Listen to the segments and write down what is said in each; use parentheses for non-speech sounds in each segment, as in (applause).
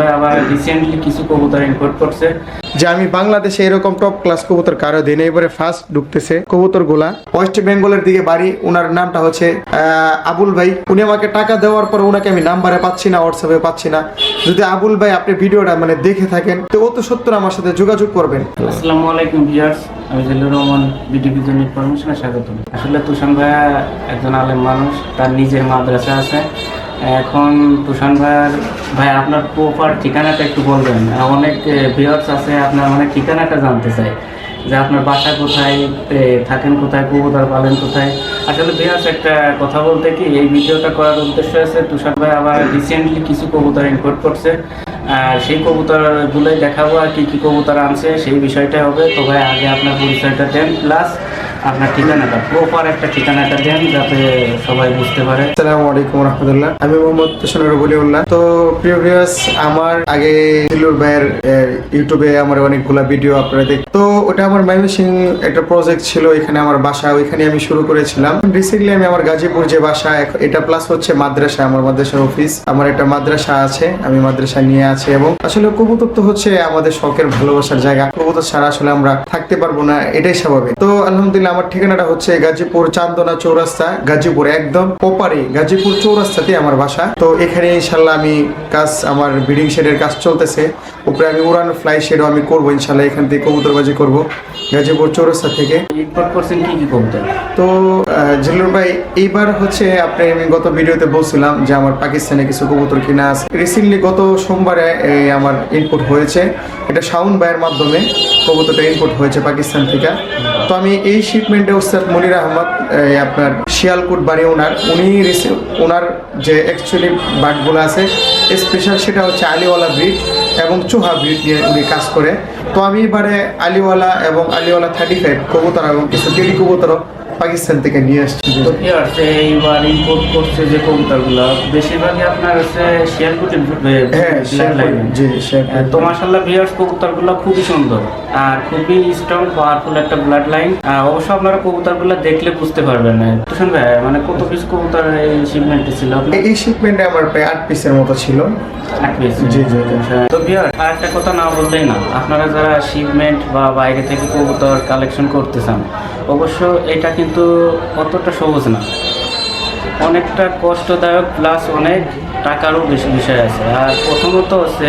ভাই আবার রিসেন্টলি কিছু কবুতর ইম্পোর্ট করছে। যে আমি বাংলাদেশে এরকম টপ ক্লাস কবুতর কারও দিন এবারে ফার্স্ট ঢুকতেছে কবুতরগুলা ওয়েস্ট বেঙ্গলের দিকে বাড়ি ওনার নামটা হচ্ছে আবুল ভাই। উনি আমাকে টাকা দেওয়ার পর ওনাকে আমি নাম্বারে পাচ্ছি না হোয়াটসঅ্যাপে পাচ্ছি না। যদি আবুল ভাই আপনি ভিডিওটা মানে দেখে থাকেন তো ও তো সত্তর আমার সাথে যোগাযোগ করবেন। আসসালামু আলাইকুম ভিউয়ার্স আমি জিল্লুর রহমান বিডিপি জন ইনফরমেশনে স্বাগত আসলে তুষান ভাইয়া একজন আলেম মানুষ তার নিজের মাদ্রাসা আছে। এখন তুষান ভাইয়ার ভাই, আপনার প্রপার ঠিকানাটা একটু বলবেন। অনেক ভিউয়ার্স আছে, আপনার অনেক ঠিকানাটা জানতে চাই। যে আপনার বাসা কোথায় থাকেন কোথায়, কবুতর পালেন কোথায়। আসলে ভিউয়ার্স একটা কথা বলতে কি, এই ভিডিওটা করার উদ্দেশ্য আছে তুষার ভাই আবার রিসেন্টলি কিছু কবুতর ইম্পোর্ট করছে। আর সেই কবুতরগুলোই দেখাবো আর কি কি কবুতর আনছে, সেই বিষয়টা হবে। তো ভাই, আগে আপনার পরিচয়টা দেন। প্লাস আপনার ঠিকানাটা একটা ঠিকানাটা সবাই বুঝতে আমি আমার বাসা ওইখানে আমি শুরু করেছিলাম। রিসেন্টলি আমি আমার গাজীপুর যে বাসা এটা প্লাস হচ্ছে মাদ্রাসা, আমার মাদ্রাসার অফিস আমার একটা মাদ্রাসা আছে, আমি মাদ্রাসা নিয়ে আছি এবং আসলে কবুতর তো হচ্ছে আমাদের শখের ভালোবাসার জায়গা। কবুতর ছাড়া আসলে আমরা থাকতে পারব না, এটাই স্বাভাবিক। তো আলহামদুলিল্লাহ আমার ঠিকানাটা হচ্ছে গাজীপুর চান্দনা চৌরাস্তা, গাজীপুর একদম ওপারে গাজীপুর চৌরাস্তাতে আমার বাসা। তো এখানে ইনশাল্লাহ আমি কাজ, আমার ব্রিডিং শেডের কাজ চলতেছে। উপরে আমি উড়ান ফ্লাই শেডও আমি করব ইনশাল্লাহ এখান থেকে কবুতরবাজি করব। গাজীপুর চৌরাস্তা থেকে। তো জিল্লুর ভাই এইবার হচ্ছে আপনি আমি গত ভিডিওতে বলছিলাম যে আমার পাকিস্তানে কিছু কবুতর কিনা আছে। রিসেন্টলি গত সোমবারে এই আমার ইনপুট হয়েছে। এটা শাউন ভাইয়ের মাধ্যমে কবুতরটা ইনপুট হয়েছে পাকিস্তান থেকে। তো আমি এই শিপমেন্টে ওস্তাদ মনির আহমদ আপনার শিয়ালকুট বাড়ি ওনার উনি ওনার যে অ্যাকচুয়ালি বার্ডগুলো আছে স্পেশাল সেটা হচ্ছে আলিওয়ালা ব্রিড এবং চুহা ব্রিড নিয়ে উনি কাজ করে। তো আমি এবারে আলিওয়ালা এবং আলিওয়ালা থার্টি ফাইভ কবুতর এবং কিছু টেলি কবুতরও পাকিস্তান থেকে নিয়ে আসছি। এইবার ইম্পোর্ট করছে যে কবুতরগুলো বেশিরভাগই আপনার হচ্ছে হ্যাঁ জি তো মাশাল্লাহ ভিউয়ার্স কবুতরগুলো খুবই সুন্দর আর খুবই স্ট্রং পাওয়ারফুল একটা ব্লাড লাইন অবশ্য আপনারা কবুতরগুলো দেখলে বুঝতে পারবেন তুষান ভাই মানে কত পিস কবুতর এই শিপমেন্টে ছিল এই- শিপমেন্টে আমার প্রায় আট পিসের মতো ছিল। আট পিস জি, জি, জি। তো ভিউয়ার আর একটা কথা না বললেই না আপনারা যারা শিপমেন্ট বা বাইরে থেকে কবুতর কালেকশন করতে চান অবশ্য এটা কিন্তু অতটা সহজ না। অনেকটা কষ্টদায়ক প্লাস অনেক টাকারও বেশি বিষয় আছে। আর প্রথমত হচ্ছে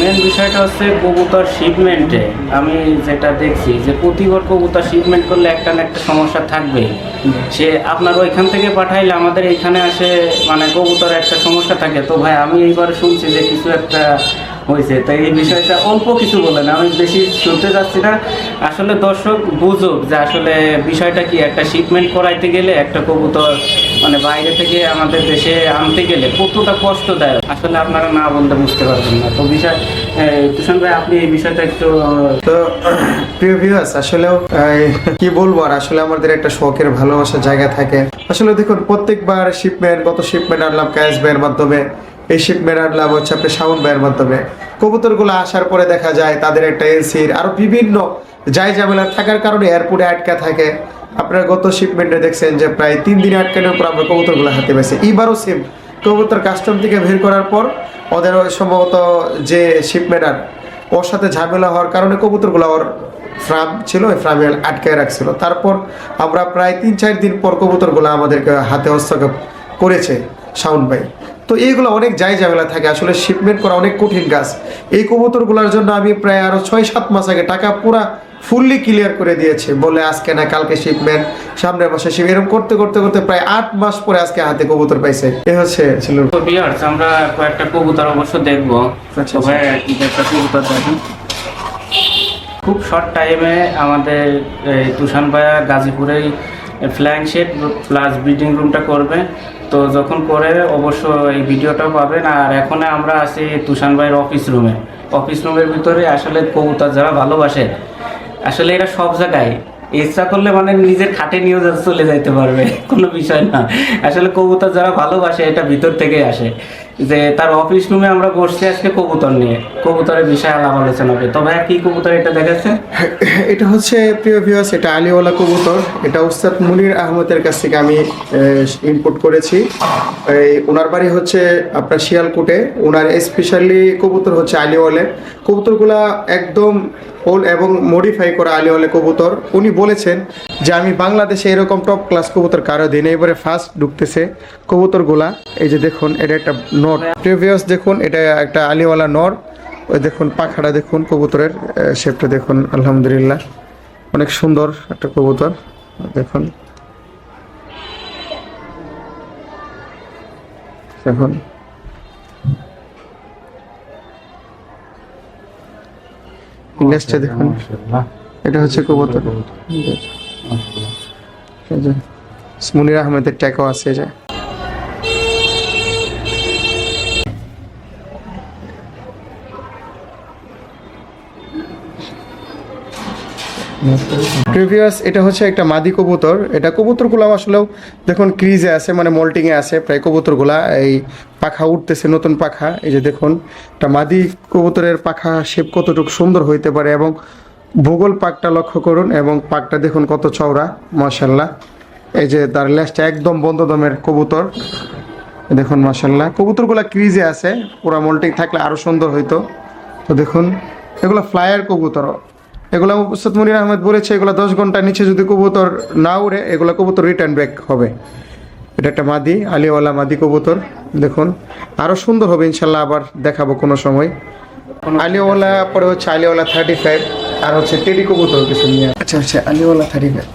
মেন বিষয়টা হচ্ছে কবুতর শিপমেন্টে আমি যেটা দেখছি যে প্রতিবার কবুতর শিপমেন্ট করলে একটা না একটা সমস্যা থাকবে সে আপনার ওইখান থেকে পাঠাইলে আমাদের এখানে আসে মানে কবুতর একটা সমস্যা থাকে। তো ভাই, আমি এইবার শুনছি যে কিছু একটা হয়েছে। তাই এই বিষয়টা অল্প কিছু বলেন আমি বেশি শুনতে যাচ্ছি না। আসলে দর্শক বুঝুক যে আসলে বিষয়টা কি, একটা শিপমেন্ট করাইতে গেলে একটা কবুতর মানে বাইরে থেকে আমাদের দেশে আনতে গেলে কতটা কষ্টদায়ক? আসলে আপনারা না বললে বুঝতে পারবেন না। তো বিষয় তুষান ভাই, আপনি এই বিষয়টা একটু, তো, প্রিয় ভিউয়ার্স আসলেও কি বলব আর আসলে আমাদের একটা শখের, ভালোবাসার জায়গা থাকে। আসলে দেখুন, প্রত্যেকবার শিপমেন্ট গত শিপমেন্ট আনলাম ক্যাশ ভাইয়ের মাধ্যমে। এই শিপমেন্ট লাভ হচ্ছে আপনি শাউন ভাইয়ের মাধ্যমে। কবুতরগুলো আসার পরে দেখা যায় তাদের একটা এলসির আরও বিভিন্ন যাই ঝামেলা থাকার কারণে এয়ারপোর্টে আটকা থাকে। আপনারা গত শিপমেন্টে দেখছেন যে প্রায় তিন দিন আটকানোর পর আমরা কবুতরগুলো হাতে পেয়েছি এইবারও সেম কবুতর কাস্টম থেকে বের করার পর ওদের সম্ভবত যে শিপমেন্টার ওর সাথে ঝামেলা হওয়ার কারণে কবুতরগুলো ওর ফ্রাম ছিল, ওই ফ্রামে আটকায় রাখছিল। তারপর আমরা প্রায় তিন চার দিন পর কবুতরগুলো আমাদেরকে হাতে হস্তক্ষেপ করেছে সাউন্ড ভাই। তো এইগুলো অনেক যাই ঝামেলা থাকে। আসলে শিপমেন্ট করা অনেক কঠিন কাজ। এই কবুতরগুলোর জন্য আমি প্রায় আরও ছয় সাত মাস আগে টাকা পুরা ফুললি ক্লিয়ার করে দিয়েছে। বলে আজকে না কালকে শিপমেন্ট সামনের মাসে শিপ এরকম করতে করতে করতে প্রায় আট মাস পরে আজকে হাতে কবুতর পাইছে। এ হচ্ছে ছিল বিয়ার্স আমরা কয়েকটা কবুতর অবশ্য দেখব। আচ্ছা, একটা কবুতর দেখেন খুব শর্ট টাইমে আমাদের এই তুষান ভাইয়া গাজীপুরেই ফ্ল্যাং শেড প্লাস ব্রিডিং রুমটা করবে। তো যখন করে অবশ্য এই ভিডিওটাও পাবেন। আর এখন আমরা আছি তুষান ভাইয়ের অফিস রুমে অফিস রুমের ভিতরে আসলে কবুতর যারা ভালোবাসে, আসলে এরা সব জায়গায় ইচ্ছা করলে মানে নিজের খাটে নিয়েও চলে যাইতে পারবে। (laughs) কোনো বিষয় না। আসলে কবুতর যারা ভালোবাসে, এটা ভিতর থেকে আসে। যে তার অফিস রুমে আমরা বসছি আজকে কবুতর নিয়ে। কবুতরের বিষয়ে আলাপ আলোচনা হবে। তবে কি কবুতর এটা দেখাচ্ছে? এটা হচ্ছে, প্রিয় ভিউয়ার্স এটা আলিওয়ালা কবুতর। এটা উস্তাদ মুনির আহমদের কাছ থেকে আমি ইনপুট করেছি। এই ওনার বাড়ি হচ্ছে আপনার শিয়ালকুটে। ওনার স্পেশালি কবুতর হচ্ছে আলিওয়ালে। কবুতরগুলা একদম এবং মডিফাই করা আলিওয়ালে কবুতর, উনি বলেছেন যে আমি বাংলাদেশে এরকম টপ ক্লাস কবুতর কারও দিন এবারে ফার্স্ট ঢুকতেছে কবুতরগুলা। এই যে দেখুন, এটা একটা নর। প্রিভিয়াস দেখুন, এটা একটা আলিওয়ালা নর। ওই দেখুন, পাখাটা দেখুন, কবুতরের শেপটা দেখুন, আলহামদুলিল্লাহ। অনেক সুন্দর একটা কবুতর, দেখুন। দেখুন লেজটা দেখুন। এটা হচ্ছে কবুতর। এই যে মুনির আহমেদের ট্যাকও আছে এই প্রিভিয়াস এটা হচ্ছে একটা মাদি কবুতর। এটা কবুতরগুলো আসলেও দেখুন ক্রিজে আছে মানে মোল্টিংয়ে আছে, প্রায় কবুতরগুলা এই পাখা উঠতেছে, নতুন পাখা। এই যে দেখুন, একটা মাদি কবুতরের পাখা শেপ কতটুকু সুন্দর হইতে পারে এবং ভূগোল পাকটা লক্ষ্য করুন এবং পাকটা দেখুন কত চওড়া মাশাল্লাহ এই যে তার লেজটা একদম বন্ধ দমের কবুতর। দেখুন মাশাল্লাহ কবুতরগুলা ক্রিজে আছে, পুরা মোল্টিং থাকলে আরও সুন্দর হইতো। তো দেখুন, এগুলো ফ্লায়ার কবুতর। এগুলো উস্তাদ মনির আহমেদ বলেছে, এগুলো দশ ঘণ্টার নিচে যদি কবুতর না উড়ে, এগুলো কবুতর রিটার্ন ব্যাক হবে। এটা একটা মাদি, আলিওয়ালা মাদি কবুতর, দেখুন। আরও সুন্দর হবে, ইনশাল্লাহ আবার দেখাবো কোনো সময়। আলিওয়ালা, পরে হচ্ছে আলিওয়ালা থার্টি ফাইভ আর হচ্ছে টেডি কবুতর কিছু নিয়ে। আচ্ছা আচ্ছা আলিওয়ালা থার্টি ফাইভ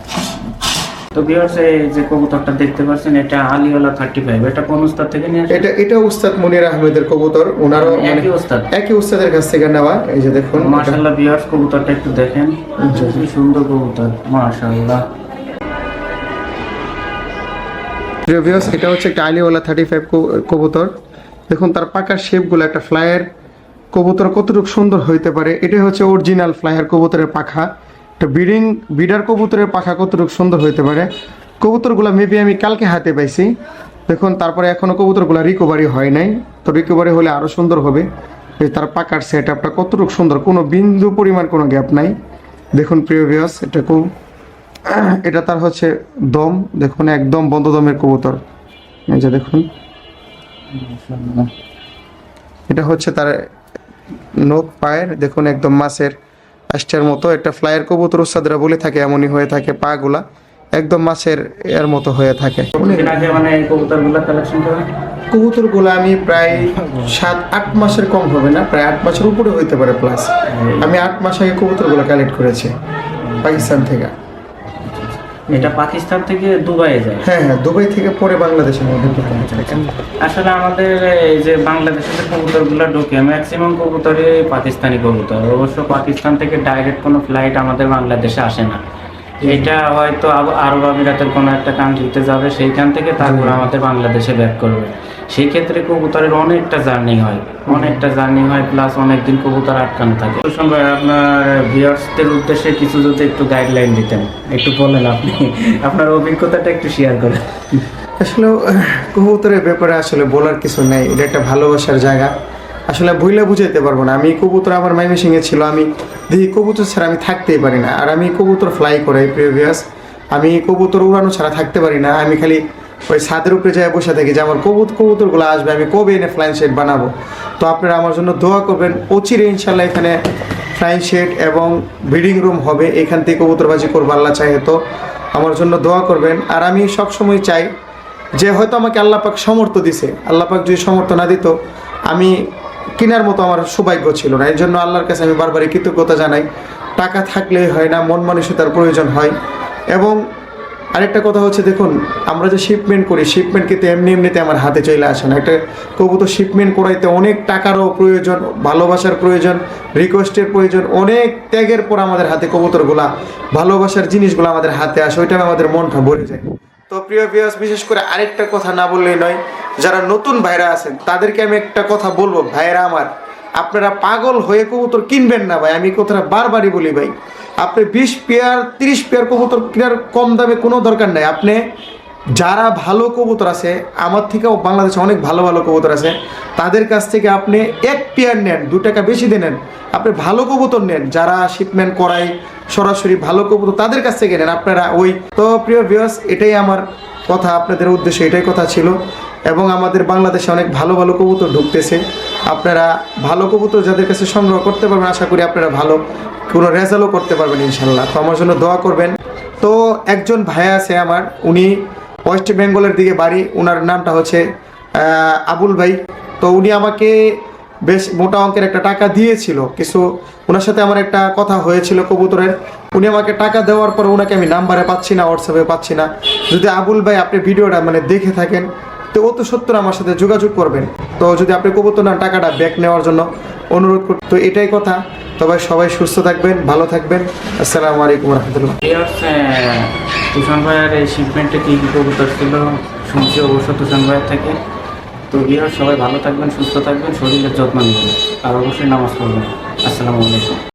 তো ভিউয়ার্স এই যে কবুতরটা দেখতে পাচ্ছেন এটা আলিওয়ালা থার্টি ফাইভ এটা কোন উস্তাদ থেকে নিয়ে আসে এটা এটা উস্তাদ মনির আহমেদের কবুতর ওনারও মানে একই উস্তাদ। একই উস্তাদের কাছ থেকে নেওয়া এই যে দেখুন মাশাআল্লাহ ভিউয়ার্স কবুতরটা একটু দেখেন। কি সুন্দর কবুতর মাশাআল্লাহ। প্রিয় ভিউয়ার্স এটা হচ্ছে একটা আলিওয়ালা থার্টি ফাইভ কবুতর। দেখুন তার পাকার শেপগুলো একটা ফ্লায়ার কবুতর কতটুকু সুন্দর হইতে পারে এটা হচ্ছে অরিজিনাল ফ্লায়ার কবুতরের পাখা। একটা বিডিং বিডার কবুতরের পাখা কতটুকু সুন্দর হইতে পারে? কবুতরগুলো মেবি আমি কালকে হাতে পাইছি। দেখুন, তারপরে এখনও কবুতরগুলো রিকভারি হয় নাই। তো রিকভারি হলে আরও সুন্দর হবে। তার পাকার সেট আপটা কতটুকু সুন্দর? কোনো বিন্দু পরিমাণ কোনো গ্যাপ নাই। দেখুন, প্রিয় ভিউয়ার্স এটা খুব, এটা তার হচ্ছে দম। দেখুন, একদম বন্ধ দমের কবুতর। এই যে দেখুন। এটা হচ্ছে তার নোক পায়ের। দেখুন, একদম মাছের আষ্টের মতো একটা ফ্লাইয়ের কবুতর সাদরা বলে থাকে এমনই হয়ে থাকে পা গুলা একদম মাছের এর মতো হয়ে থাকে। আগে মানে কবুতরগুলো কবুতরগুলো আমি প্রায় সাত আট মাসের কম হবে না প্রায় আট মাসের উপরে হইতে পারে প্লাস আমি আট মাস আগে কবুতরগুলা কালেক্ট করেছি পাকিস্তান থেকে। এটা পাকিস্তান থেকে দুবাইয়ে যায়। হ্যাঁ হ্যাঁ দুবাই থেকে পরে বাংলাদেশের মধ্যে আসলে আমাদের এই যে বাংলাদেশের যে কবুতরগুলো ঢোকে ম্যাক্সিমাম কবুতরই পাকিস্তানি কবুতর। অবশ্য পাকিস্তান থেকে ডাইরেক্ট কোনো ফ্লাইট আমাদের বাংলাদেশে আসে না। এটা হয়তো আরব আমিরাতের কোনো একটা কান্ট্রিতে যাবে সেইখান থেকে তারপর আমাদের বাংলাদেশে ব্যাক করবে। সেই ক্ষেত্রে কবুতরের অনেকটা জার্নি হয়। অনেকটা জার্নি হয় প্লাস অনেকদিন কবুতর আটকানো থাকে। তো সঙ্গে আপনার ভিউয়ার্সদের উদ্দেশ্যে কিছু যদি একটু গাইডলাইন দিতেন একটু বলেন আপনি। আপনার অভিজ্ঞতাটা একটু শেয়ার করেন। আসলে কবুতরের ব্যাপারে আসলে বলার কিছু নেই। এটা একটা ভালোবাসার জায়গা। আসলে বইলা বুঝাইতে পারব না। আমি কবুতর আমার মাইমেসিংয়ে ছিল, আমি দেখি কবুতর ছাড়া আমি থাকতেই পারি না। আর আমি কবুতর ফ্লাই করাই প্রিভিয়াস আমি কবুতর উড়ানো ছাড়া থাকতে পারি না। আমি খালি ওই ছাদের উপরে যাই বসে থাকি যে আমার কবুত, কবুতরগুলো আসবে, আমি কবে এনে ফ্লাইং শেড বানাবো? তো আপনারা আমার জন্য দোয়া করবেন, অচিরে ইনশাল্লাহ এখানে ফ্লাইং শেড এবং ব্রিডিং রুম হবে। এখান থেকে কবুতরবাজি করব, আল্লাহ চাই তো। আমার জন্য দোয়া করবেন। আর আমি সবসময় চাই যে হয়তো আমাকে আল্লাপাক সমর্থ দিছে। আল্লাপাক যদি সমর্থ না দিত, আমি কেনার মতো আমার সৌভাগ্য ছিল না। এর জন্য আল্লাহর কাছে আমি বারবারই কৃতজ্ঞতা জানাই। টাকা থাকলেই হয় না, মন মানসিকতার প্রয়োজন হয়। এবং আরেকটা কথা হচ্ছে, দেখুন, আমরা যে শিপমেন্ট করি শিপমেন্ট কিন্তু এমনি এমনিতে আমার হাতে চলে আসে না। একটা কবুতর শিপমেন্ট করাইতে অনেক টাকারও প্রয়োজন, ভালোবাসার প্রয়োজন রিকোয়েস্টের প্রয়োজন, অনেক ত্যাগের পর আমাদের হাতে কবুতরগুলা, ভালোবাসার জিনিসগুলো আমাদের হাতে আসে ওইটা আমাদের মনটা ভরে যায়। তো প্রিয় ভিউয়ার্স বিশেষ করে আরেকটা কথা না বললেই নয় যারা নতুন ভাইরা আছেন, তাদেরকে আমি একটা কথা বলব ভাইরা আমার। আপনারা পাগল হয়ে কবুতর কিনবেন না ভাই, আমি কথাটা বারবারই বলি ভাই। আপনি বিশ পেয়ার, তিরিশ পেয়ার কবুতর কেনার কম দামে কোনো দরকার নাই। আপনি যারা ভালো কবুতর আছে, আমার থেকেও বাংলাদেশে অনেক ভালো ভালো কবুতর আছে, তাদের কাছ থেকে আপনি এক পেয়ার নেন, দু টাকা বেশি দিয়ে নেন। আপনি ভালো কবুতর নেন, যারা শিপমেন্ট করাই সরাসরি ভালো কবুতর তাদের কাছ থেকে নেন। আপনারা ওই তো প্রিয় ভিউয়ার্স এটাই আমার কথা, আপনাদের উদ্দেশ্যে এটাই কথা ছিল। এবং আমাদের বাংলাদেশে অনেক ভালো ভালো কবুতর ঢুকতেছে। আপনারা ভালো কবুতর যাদের কাছে সংগ্রহ করতে পারবেন, আশা করি আপনারা ভালো কোনো রেজাল্টও করতে পারবেন ইনশাল্লাহ। তো আমার জন্য দোয়া করবেন। তো একজন ভাইয়া আছে আমার, উনি ওয়েস্ট বেঙ্গলের দিকে বাড়ি ওনার নামটা হচ্ছে আবুল ভাই। তো উনি আমাকে বেশ মোটা অঙ্কের একটা টাকা দিয়েছিল। কিছু ওনার সাথে আমার একটা কথা হয়েছিল কবুতরের। উনি আমাকে টাকা দেওয়ার পর ওনাকে আমি নাম্বারে পাচ্ছি না, হোয়াটসঅ্যাপে পাচ্ছি না। যদি আবুল ভাই আপনি ভিডিওটা মানে দেখে থাকেন তো ও তো সত্তর আমার সাথে যোগাযোগ করবেন। তো যদি আপনি কবুতর না টাকাটা ব্যাক নেওয়ার জন্য অনুরোধ কর তো এটাই কথা। তবে সবাই সুস্থ থাকবেন, ভালো থাকবেন। আসসালামু আলাইকুম রহমতুল্লাহ। তুষার ভাইয়ের এই শিপমেন্টে কী কী কবুতর ছিল শুনছি অবশ্য তুষার ভাইয়ের থেকে। তো ভিউয়ার্স সবাই ভালো থাকবেন, সুস্থ থাকবেন, শরীরের যত্ন নেবেন। আর অবশ্যই নামাজ পড়বেন। আসসালামু আলাইকুম।